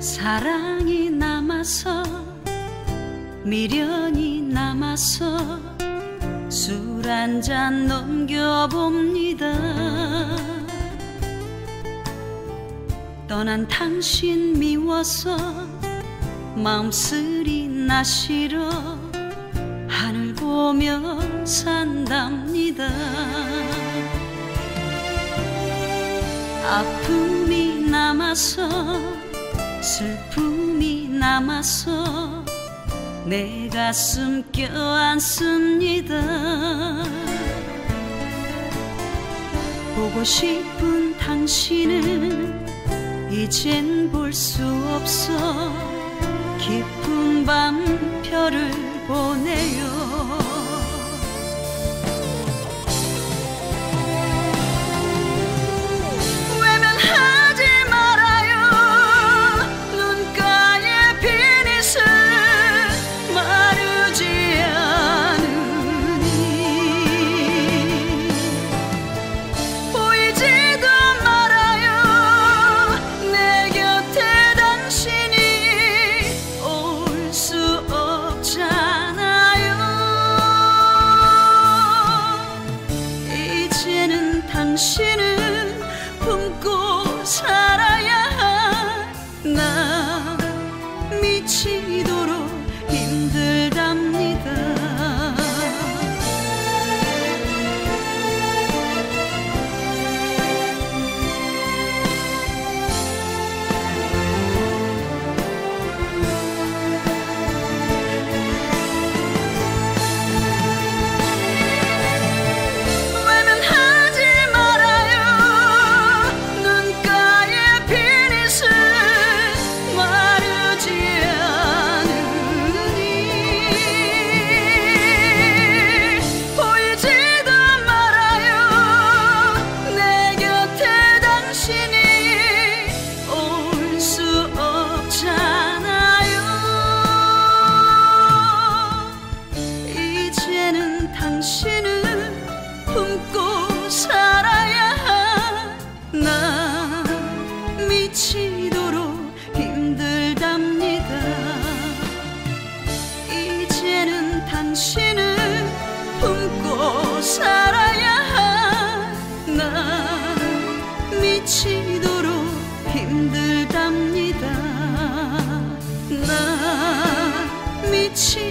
사랑이 남아서 미련이 남아서 술 한 잔 넘겨봅니다. 떠난 당신 미워서 마음 쓰리 나 싫어 하늘 보며 산답니다. 아픔이 남아서 슬픔이 남아서 내 가슴 껴안습니다. 보고 싶은 당신은 이젠 볼 수 없어. 깊은 밤 별을 보내요 미 품고 살아야 나 미치도록 힘들답니다. 이제는 당신을 품고 살아야 나 미치도록 힘들답니다. 나 미치